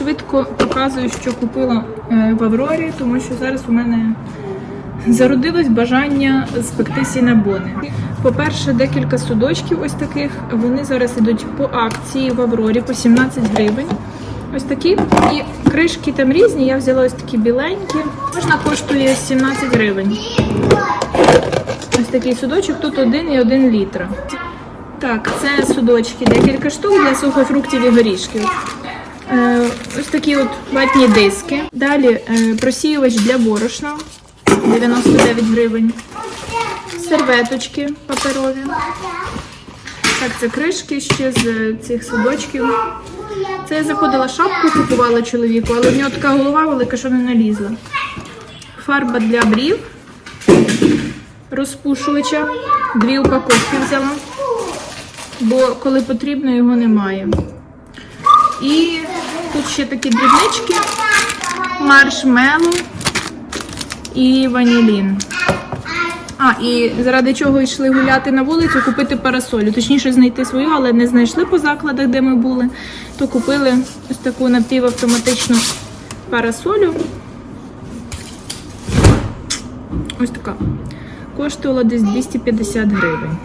швидко показую, що купила е, в Аврорі, тому що зараз у мене зародилось бажання спекти сінабони. По-перше, декілька судочків ось таких. Вони зараз ідуть по акції в Аврорі по 17 гривень. Ось такі. І кришки там різні. Я взяла ось такі біленькі. Кожна коштує 17 гривень. Ось такий судочок, тут 1 і 1 літра. Так, це судочки, декілька штук для сухофруктів і горішків. Е, ось такі от ватні диски. Далі е, просіювач для борошна 99 гривень. Серветочки паперові. Так, це кришки ще з цих судочків. Це я заходила шапку, купувала чоловіку, але в нього така голова велика, що не налізла. Фарба для брів, розпушувача. Дві упаковки взяла, бо коли потрібно, його немає. І тут ще такі дрібнички, маршмеллоу і ванілін. А, і заради чого йшли гуляти на вулицю, купити парасолю. Точніше, знайти свою, але не знайшли по закладах, де ми були. То купили ось таку напівавтоматичну парасолю. Ось така. Коштувала десь 250 гривень.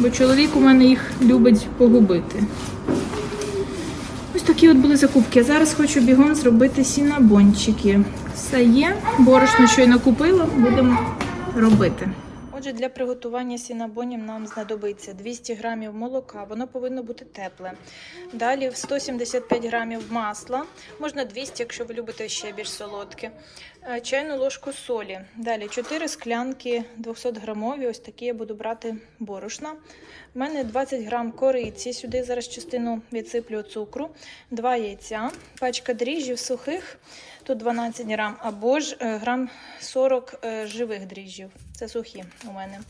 Бо чоловік у мене їх любить погубити. Ось такі от були закупки. А зараз хочу бігом зробити сінабончики. Все є, борошно щойно купила, будемо робити. Отже, для приготування сінабонів нам знадобиться 200 грамів молока, воно повинно бути тепле. Далі 175 грамів масла, можна 200, якщо ви любите ще більш солодке. Е, Чайну ложку солі. Далі 4 склянки 200 грамові, ось такі я буду брати борошна. У мене 20 грам кориці, сюди зараз частину відсиплю цукру, 2 яйця, пачка дріжджів сухих, тут 12 грам, або ж е, грам 40 е, живих дріжджів. Це сухі у мене.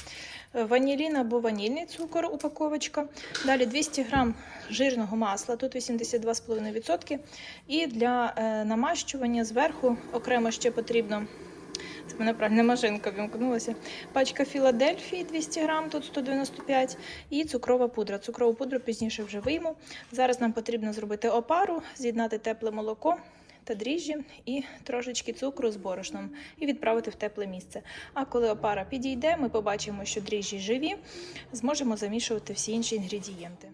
Ванілін або ванільний цукор, упаковочка. Далі 200 грам жирного масла, тут 82,5%. І для е, намащування зверху окремо ще потрібно. Це мене правильно машинка вімкнулася. Пачка Філадельфії 200 грам, тут 195 і цукрова пудра. Цукрову пудру пізніше вже вийму. Зараз нам потрібно зробити опару, з'єднати тепле молоко та дріжджі і трошечки цукру з борошном і відправити в тепле місце. А коли опара підійде, ми побачимо, що дріжджі живі, зможемо замішувати всі інші інгредієнти.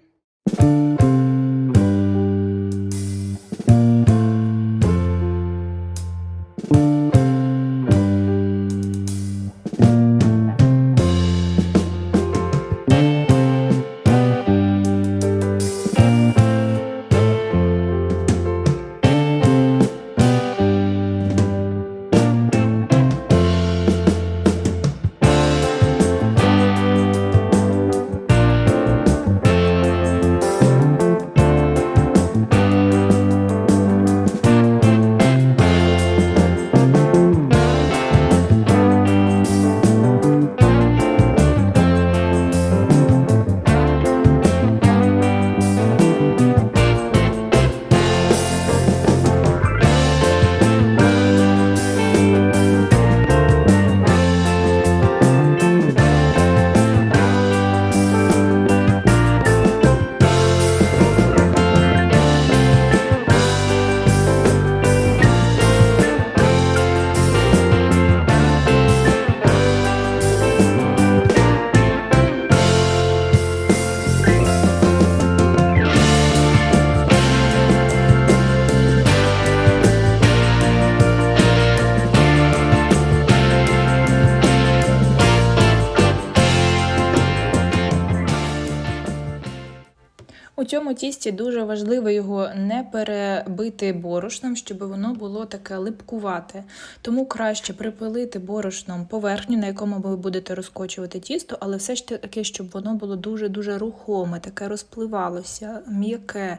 Цьому тісті дуже важливо його не перебити борошном, щоб воно було таке липкувате. Тому краще припилити борошном поверхню, на якому ви будете розкочувати тісто, але все ж таки, щоб воно було дуже-дуже рухоме, таке розпливалося, м'яке.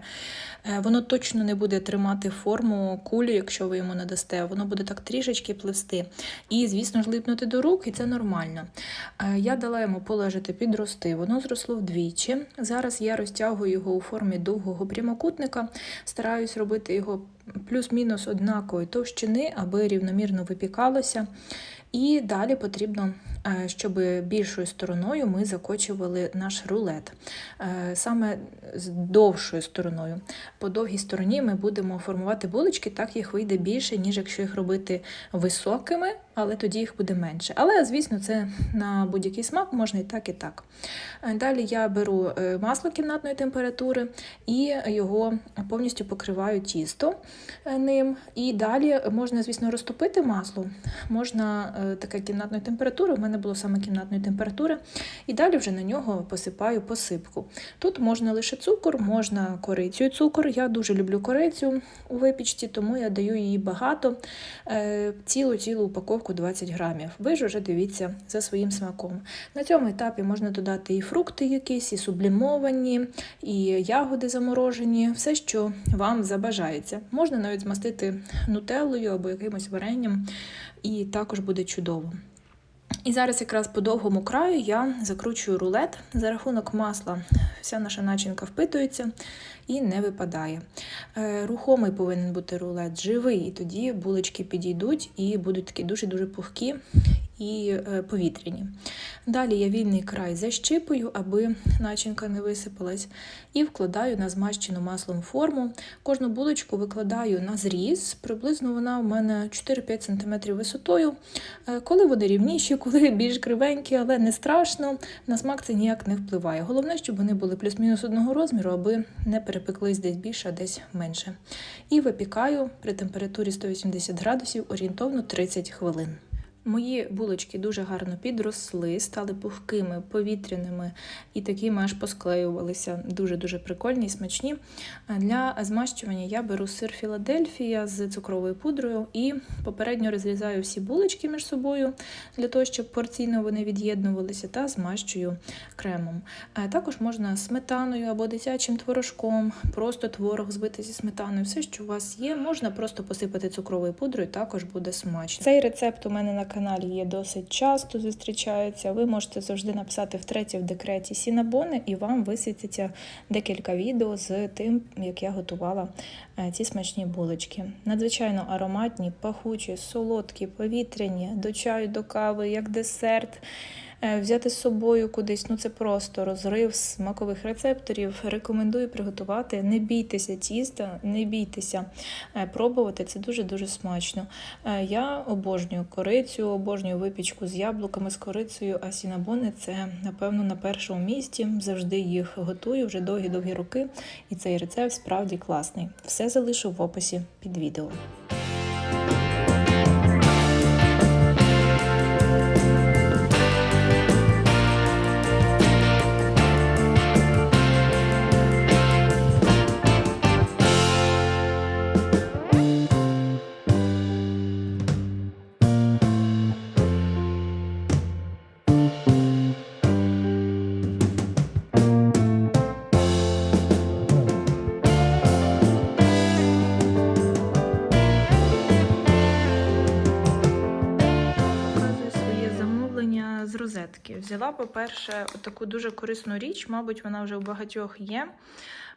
Е, Воно точно не буде тримати форму кулі, якщо ви йому надасте. Воно буде так трішечки пливсти. І, звісно ж, липнути до рук, і це нормально. Е, Я дала йому полежати підрости, воно зросло вдвічі. Зараз я розтягую його у формі довгого прямокутника, стараюсь робити його плюс-мінус однакової товщини, аби рівномірно випікалося. І далі потрібно щоб більшою стороною ми закочували наш рулет. Е, Саме з довшою стороною. По довгій стороні ми будемо формувати булочки, так їх вийде більше, ніж якщо їх робити високими, але тоді їх буде менше. Але, звісно, це на будь-який смак можна і так, і так. Е, Далі я беру е, масло кімнатної температури і його повністю покриваю тісто е, ним. І далі можна, звісно, розтопити масло. Можна е, таке кімнатної температури, мене було саме кімнатної температури. І далі вже на нього посипаю посипку. Тут можна лише цукор, можна корицю і цукор. Я дуже люблю корицю у випічці, тому я даю її багато, е, цілу-цілу упаковку 20 грамів. Ви ж вже дивіться за своїм смаком. На цьому етапі можна додати і фрукти якісь, і сублімовані, і ягоди заморожені, все, що вам забажається. Можна навіть змастити нутеллою або якимось варенням, і також буде чудово. І зараз якраз по довгому краю я закручую рулет. За рахунок масла вся наша начинка впитується і не випадає. Е, Рухомий повинен бути рулет, живий, і тоді булочки підійдуть і будуть такі дуже-дуже пухкі і е, повітряні. Далі я вільний край защипую, аби начинка не висипалась, і вкладаю на змащену маслом форму. Кожну булочку викладаю на зріз, приблизно вона у мене 4-5 см висотою. Е, Коли вони рівніші, коли більш кривенькі, але не страшно, на смак це ніяк не впливає. Головне, щоб вони були плюс-мінус одного розміру, аби не перепеклись десь більше, а десь менше. І випікаю при температурі 180 градусів орієнтовно 30 хвилин. Мої булочки дуже гарно підросли, стали пухкими, повітряними і такими аж посклеювалися. Дуже-дуже прикольні і смачні. Для змащування я беру сир Філадельфія з цукровою пудрою і попередньо розрізаю всі булочки між собою для того, щоб порційно вони від'єднувалися, та змащую кремом. Також можна сметаною або дитячим творожком, просто творог збити зі сметаною. Все, що у вас є, можна просто посипати цукровою пудрою, також буде смачно. Цей рецепт у мене на каналі є досить часто зустрічається. Ви можете завжди написати втретє в декреті сінабони, і вам висвітиться декілька відео з тим, як я готувала е, ці смачні булочки. Надзвичайно ароматні, пахучі, солодкі, повітряні, до чаю, до кави, як десерт. Е, Взяти з собою кудись, ну це просто розрив смакових рецепторів. Рекомендую приготувати. Не бійтеся тіста, не бійтеся е, пробувати. Це дуже-дуже смачно. Е, Я обожнюю корицю, обожнюю випічку з яблуками, з корицею, а сінабони це, напевно, на першому місці. Завжди їх готую вже довгі-довгі роки. І цей рецепт справді класний. Все залишу в описі під відео. Розетки. Взяла, по-перше, таку дуже корисну річ, мабуть, вона вже у багатьох є.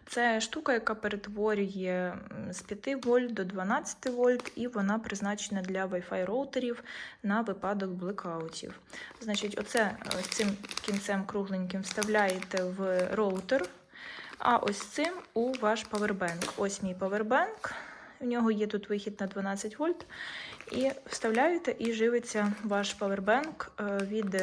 Це штука, яка перетворює з 5 вольт до 12 вольт, і вона призначена для Wi-Fi роутерів на випадок блекаутів. Значить, оце цим кінцем кругленьким вставляєте в роутер, а ось цим у ваш павербенк. Ось мій павербенк. В нього є тут вихід на 12 вольт. І вставляєте, і живиться ваш павербенк е, від.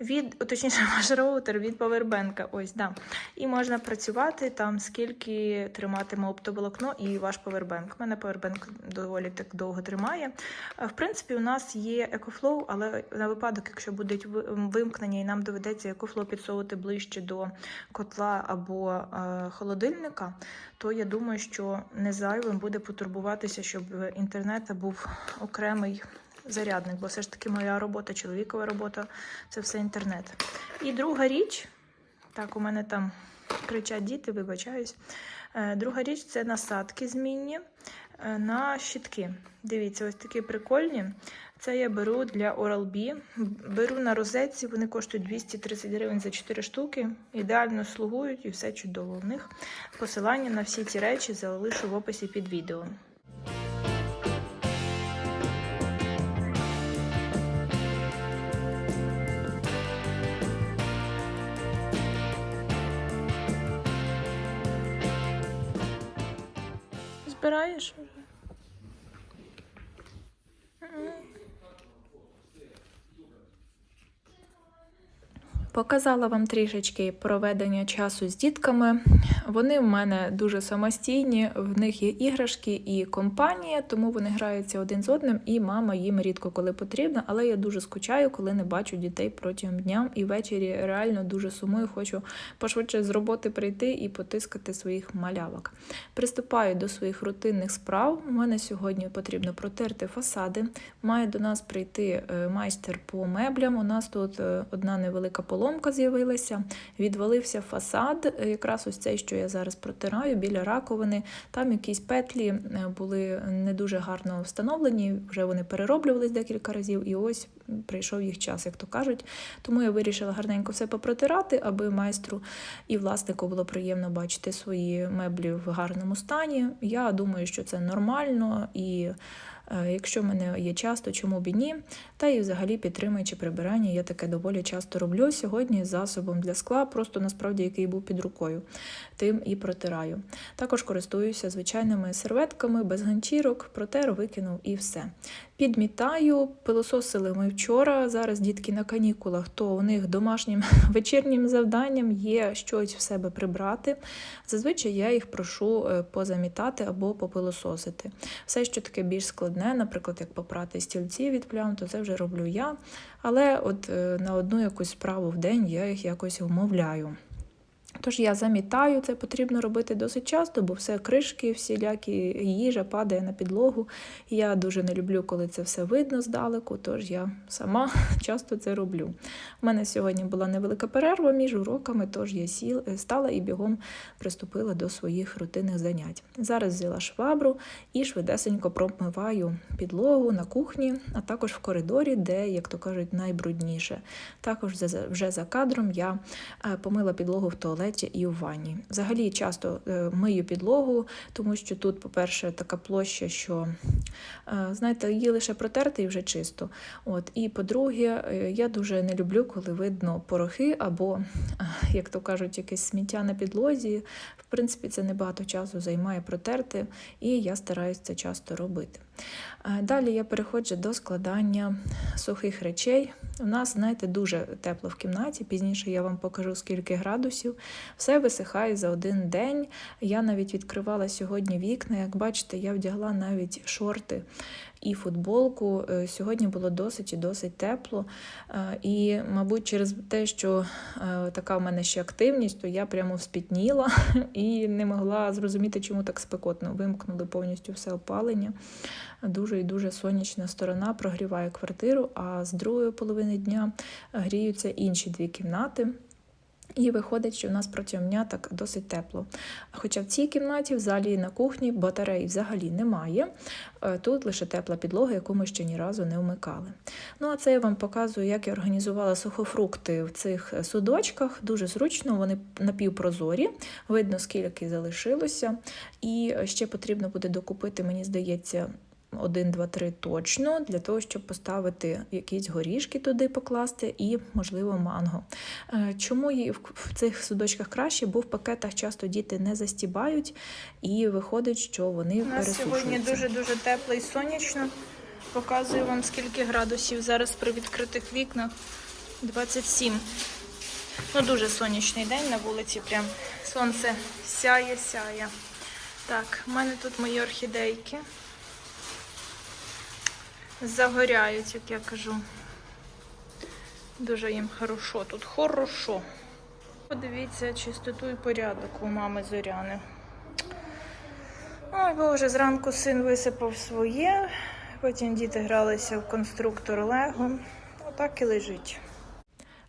Від, точніше, ваш роутер від павербенка. Ось, да. І можна працювати там, скільки триматиме оптоволокно і ваш павербенк. У мене павербенк доволі так довго тримає. В принципі, у нас є EcoFlow, але на випадок, якщо ви- вимкнення і нам доведеться EcoFlow підсовувати ближче до котла або е, холодильника, то я думаю, що не зайвим буде потурбуватися, щоб в інтернету був окремий зарядник, бо все ж таки моя робота, чоловікова робота це все інтернет. І друга річ, так, у мене там кричать діти, вибачаюсь. Е, Друга річ це насадки змінні е, на щітки. Дивіться, ось такі прикольні. Це я беру для Oral-B. Беру на розетці, вони коштують 230 гривень за 4 штуки. Ідеально слугують і все чудово в них. Посилання на всі ці речі залишу в описі під відео. Збираєш Показала вам трішечки проведення часу з дітками. Вони в мене дуже самостійні, в них є іграшки і компанія, тому вони граються один з одним, і мама їм рідко коли потрібна. Але я дуже скучаю, коли не бачу дітей протягом дня. І ввечері реально дуже сумую, хочу пошвидше з роботи прийти і потискати своїх малявок. Приступаю до своїх рутинних справ. У мене сьогодні потрібно протерти фасади. Має до нас прийти е, майстер по меблям. У нас тут е, одна невелика поломка з'явилася, відвалився фасад. Е, Якраз ось цей, що я зараз протираю біля раковини. Там якісь петлі е, були не дуже гарно встановлені, вже вони перероблювались декілька разів, і ось прийшов їх час, як то кажуть. Тому я вирішила гарненько все попротирати, аби майстру і власнику було приємно бачити свої меблі в гарному стані. Я думаю, що це нормально і. Е, Якщо в мене є часто, чому б і ні? Та і взагалі підтримуючи прибирання, я таке доволі часто роблю. Сьогодні засобом для скла, просто насправді який був під рукою, тим і протираю. Також користуюся звичайними серветками без ганчірок, протер, викинув і все. Підмітаю, пилососили ми вчора. Зараз дітки на канікулах, то у них домашнім вечірнім завданням є щось в себе прибрати. Зазвичай я їх прошу е, позамітати або попилососити. Все, що таке більш складне, наприклад, як попрати стільці від плям, то це вже роблю я. Але от е, на одну якусь справу в день я їх якось вмовляю. Тож я замітаю, це потрібно робити досить часто, бо все кришки, всілякі їжа падає на підлогу. Я дуже не люблю, коли це все видно здалеку, тож я сама часто це роблю. У мене сьогодні була невелика перерва між уроками, тож я сіл, е, стала і бігом приступила до своїх рутинних занять. Зараз взяла швабру і швидесенько промиваю підлогу на кухні, а також в коридорі, де, як то кажуть, найбрудніше. Також вже за кадром я е, помила підлогу в туалеті і у ванні. Взагалі часто е, мию підлогу, тому що тут, по-перше, така площа, що е, знаєте, її лише протерти і вже чисто. От і по-друге, е, я дуже не люблю, коли видно порохи або, як то кажуть, якесь сміття на підлозі. В принципі, це небагато часу займає протерти, і я стараюся це часто робити. Далі я переходжу до складання сухих речей. У нас, знаєте, дуже тепло в кімнаті. Пізніше я вам покажу, скільки градусів. Все висихає за один день. Я навіть відкривала сьогодні вікна. Як бачите, я вдягла навіть шорти і футболку. Е, Сьогодні було досить і досить тепло. Е, І, мабуть, через те, що е, така в мене ще активність, то я прямо вспітніла і не могла зрозуміти, чому так спекотно. Вимкнули повністю все опалення. Дуже і дуже сонячна сторона прогріває квартиру, а з другої половини дня гріються інші дві кімнати. І виходить, що в нас протягом дня так досить тепло. Хоча в цій кімнаті, в залі на кухні батареї взагалі немає. Е, Тут лише тепла підлога, яку ми ще ні разу не вмикали. Ну а це я вам показую, як я організувала сухофрукти в цих судочках. Дуже зручно, вони напівпрозорі, видно, скільки залишилося. І ще потрібно буде докупити, мені здається, 1, 2, 3 точно, для того, щоб поставити якісь горішки туди покласти і, можливо, манго. Е, Чому її в в цих судочках краще, бо в пакетах часто діти не застібають, і виходить, що вони У нас сьогодні дуже-дуже тепло і сонячно. Показую вам, скільки градусів зараз при відкритих вікнах. 27. Ну, дуже сонячний день на вулиці. Прям сонце сяє, сяє. Так, в мене тут мої орхідейки. Загоряють, як я кажу. Дуже їм хорошо. Тут хорошо. Подивіться чистоту і порядок у мами Зоряни. Ой, Боже, зранку син висипав своє, потім діти гралися в конструктор Лего. Отак і лежить.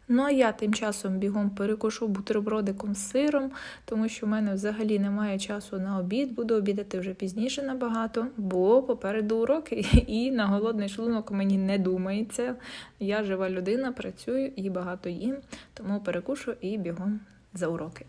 Ну а я тим часом бігом перекушу бутербродиком з сиром, тому що в мене взагалі немає часу на обід. Буду обідати вже пізніше набагато, бо попереду уроки, і на голодний шлунок мені не думається. Я жива людина, працюю і багато їм, тому перекушу і бігом за уроки.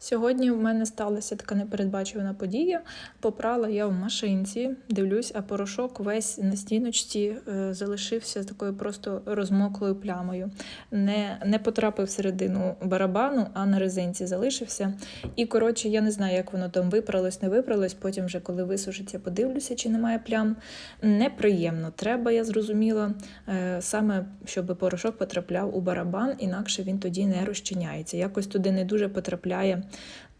Сьогодні в мене сталася така непередбачувана подія. Попрала я в машинці, дивлюсь, а порошок весь на стіночці е, залишився такою просто розмоклою плямою. Не, не потрапив всередину барабану, а на резинці залишився. І коротше, я не знаю, як воно там випралось, не випралось. Потім, вже коли висушиться, подивлюся, чи немає плям. Неприємно. Треба, я зрозуміла, е, саме щоб порошок потрапляв у барабан, інакше він тоді не розчиняється. Якось туди не дуже потрапляє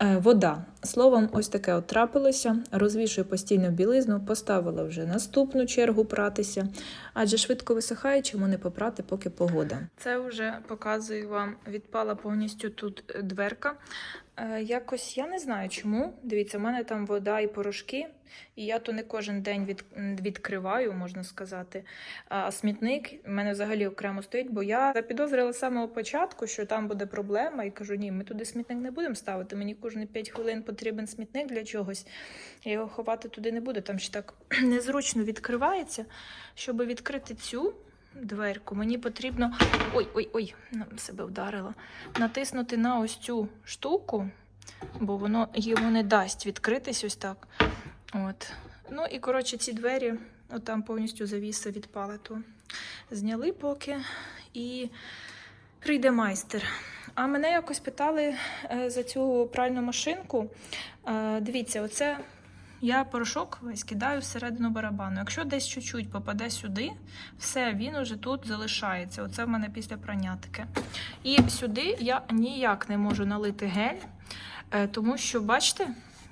вода. Словом, ось таке от трапилося. Розвішую постійно білизну, поставила вже наступну чергу пратися, адже швидко висихає, чому не попрати, поки погода. Це вже показую вам, відпала повністю тут е, дверка. Е, Якось я не знаю чому. Дивіться, у мене там вода і порошки, і я то не кожен день від, відкриваю, можна сказати. А смітник в мене взагалі окремо стоїть, бо я запідозрила з самого початку, що там буде проблема, і кажу: ні, ми туди смітник не будемо ставити. Мені кожні 5 хвилин потрібен смітник для чогось. Я його ховати туди не буду. Там ще так незручно відкривається. Щоб відкрити цю дверку, мені потрібно. Ой, ой, ой, себе вдарила. Натиснути на ось цю штуку, бо воно йому не дасть відкритись ось так. От. Ну і коротше, ці двері, от там повністю завіса відпала, то зняли поки і прийде майстер. А мене якось питали е, за цю пральну машинку. Е, Дивіться, оце я порошок весь кидаю всередину барабану. Якщо десь чуть-чуть попаде сюди, все, він уже тут залишається. Оце в мене після прання. І сюди я ніяк не можу налити гель, е, тому що, бачите,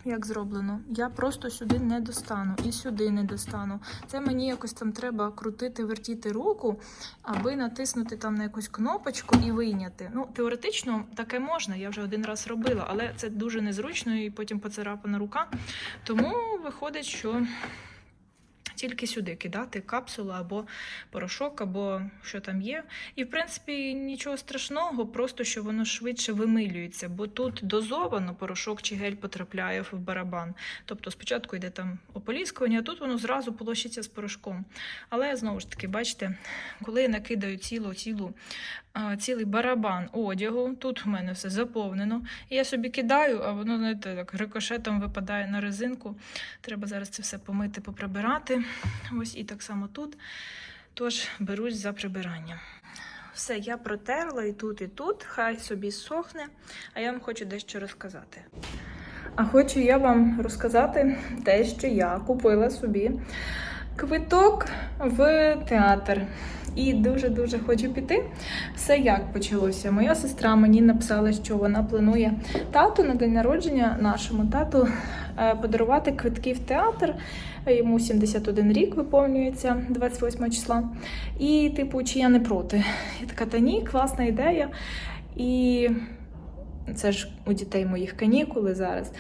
як зроблено, я просто сюди не достану і сюди не достану. Це мені якось там треба крутити, вертіти руку, аби натиснути там на якусь кнопочку і вийняти. Ну, теоретично таке можна, я вже один раз робила, але це дуже незручно і потім поцарапана рука. Тому виходить, що тільки сюди кидати капсулу або порошок, або що там є. І, в принципі, нічого страшного, просто що воно швидше вимилюється, бо тут дозовано порошок чи гель потрапляє в барабан. Тобто спочатку йде там ополіскування, а тут воно зразу полощиться з порошком. Але знову ж таки, бачите, коли накидаю цілу цілу. Цілий барабан одягу, тут в мене все заповнено. І я собі кидаю, а воно, знаєте, так рикошетом випадає на резинку. Треба зараз це все помити, поприбирати. Ось і так само тут. Тож берусь за прибирання. Все, я протерла і тут, і тут. Хай собі сохне, а я вам хочу дещо розказати. А хочу я вам розказати те, що я купила собі квиток в театр. І дуже-дуже хочу піти. Все як почалося. Моя сестра мені написала, що вона планує тату на день народження нашому тату е, подарувати квитки в театр. Йому 71 рік виповнюється 28 числа. І, типу, чи я не проти? Я така, та ні, класна ідея. І це ж у дітей моїх канікули зараз.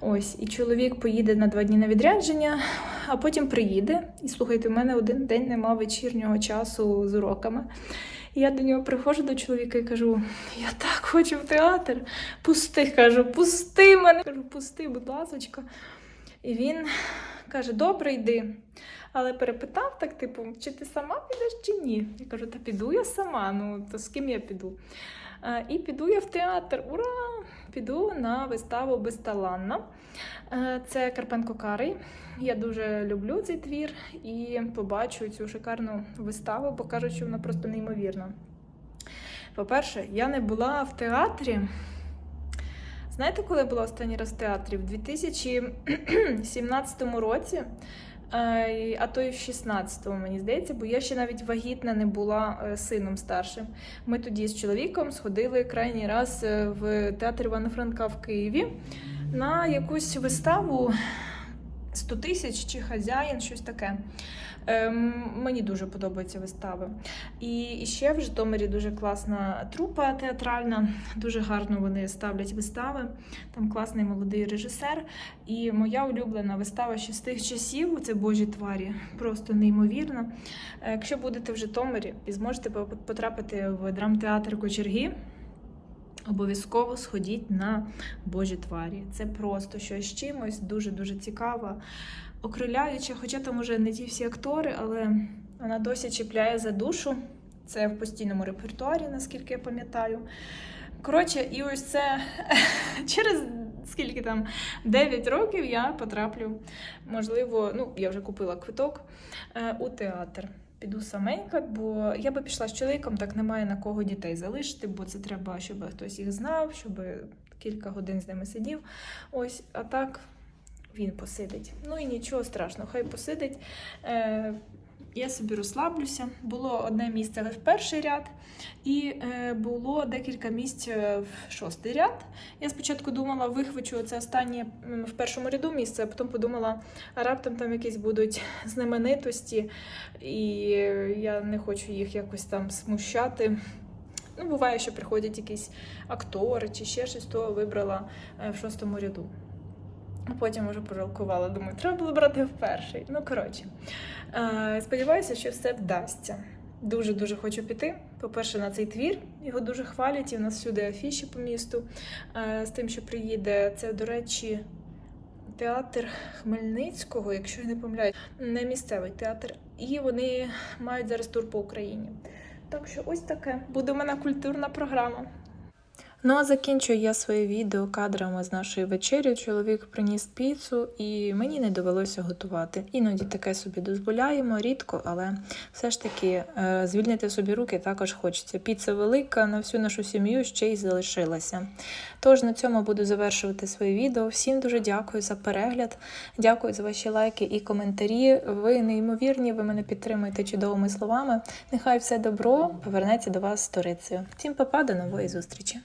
Ось, і чоловік поїде на два дні на відрядження, а потім приїде. І слухайте, у мене один день нема вечірнього часу з уроками. Я до нього приходжу до чоловіка і кажу: я так хочу в театр. Пусти, кажу, пусти мене. Кажу, пусти, будь ласочка. І він каже: добре, йди. Але перепитав так, типу, чи ти сама підеш, чи ні? Я кажу, та піду я сама, ну то з ким я піду? Е, І піду я в театр. Ура! Піду на виставу Безталанна. Е, Це Карпенко Карий. Я дуже люблю цей твір і побачу цю шикарну виставу, бо кажуть, що вона просто неймовірна. По-перше, я не була в театрі. Знаєте, коли була останній раз в театрі? В 2017 році, а то і в 16-му, мені здається, бо я ще навіть вагітна не була е, сином старшим. Ми тоді з чоловіком сходили крайній раз е, в театр Івана Франка в Києві на якусь виставу 100 тисяч чи хазяїн, щось таке. Ем, мені дуже подобаються вистави. І, і ще в Житомирі дуже класна трупа театральна, дуже гарно вони ставлять вистави. Там класний молодий режисер. І моя улюблена вистава ще з тих часів це Божі тварі. Просто неймовірна. Е, Якщо будете в Житомирі і зможете по- потрапити в драмтеатр Кочерги. Обов'язково сходіть на Божі тварі. Це просто щось з чимось дуже-дуже цікаво, окриляюче, хоча там уже не ті всі актори, але вона досі чіпляє за душу. Це в постійному репертуарі, наскільки я пам'ятаю. Коротше, і ось це через скільки там 9 років я потраплю. Можливо, ну я вже купила квиток е, у театр. Піду саменька, бо я би пішла з чоловіком, так немає на кого дітей залишити, бо це треба, щоб хтось їх знав, щоб кілька годин з ними сидів. Ось, а так він посидить. Ну і нічого страшного, хай посидить. Я собі розслаблюся. Було одне місце в перший ряд, і е, було декілька місць е, в шостий ряд. Я спочатку думала, вихвачу це останнє в першому ряду місце, а потім подумала, раптом там якісь будуть знаменитості, і я не хочу їх якось там смущати. Ну, буває, що приходять якісь актори чи ще щось, то вибрала е, в шостому ряду. Потім вже пожалкувала, думаю, треба було брати в перший. Ну, коротше, е, сподіваюся, що все вдасться. Дуже-дуже хочу піти. По-перше, на цей твір. Його дуже хвалять, і в нас всюди афіші по місту е, з тим, що приїде. Це, до речі, театр Хмельницького, якщо я не помиляюсь, не місцевий театр. І вони мають зараз тур по Україні. Так що ось таке буде у мене культурна програма. Ну а закінчую я своє відео кадрами з нашої вечері. Чоловік приніс піцу, і мені не довелося готувати. Іноді таке собі дозволяємо, рідко, але все ж таки е, звільнити собі руки також хочеться. Піца велика на всю нашу сім'ю ще й залишилася. Тож на цьому буду завершувати своє відео. Всім дуже дякую за перегляд, дякую за ваші лайки і коментарі. Ви неймовірні, ви мене підтримуєте чудовими словами. Нехай все добро повернеться до вас сторицею. Всім па-па, до нової зустрічі!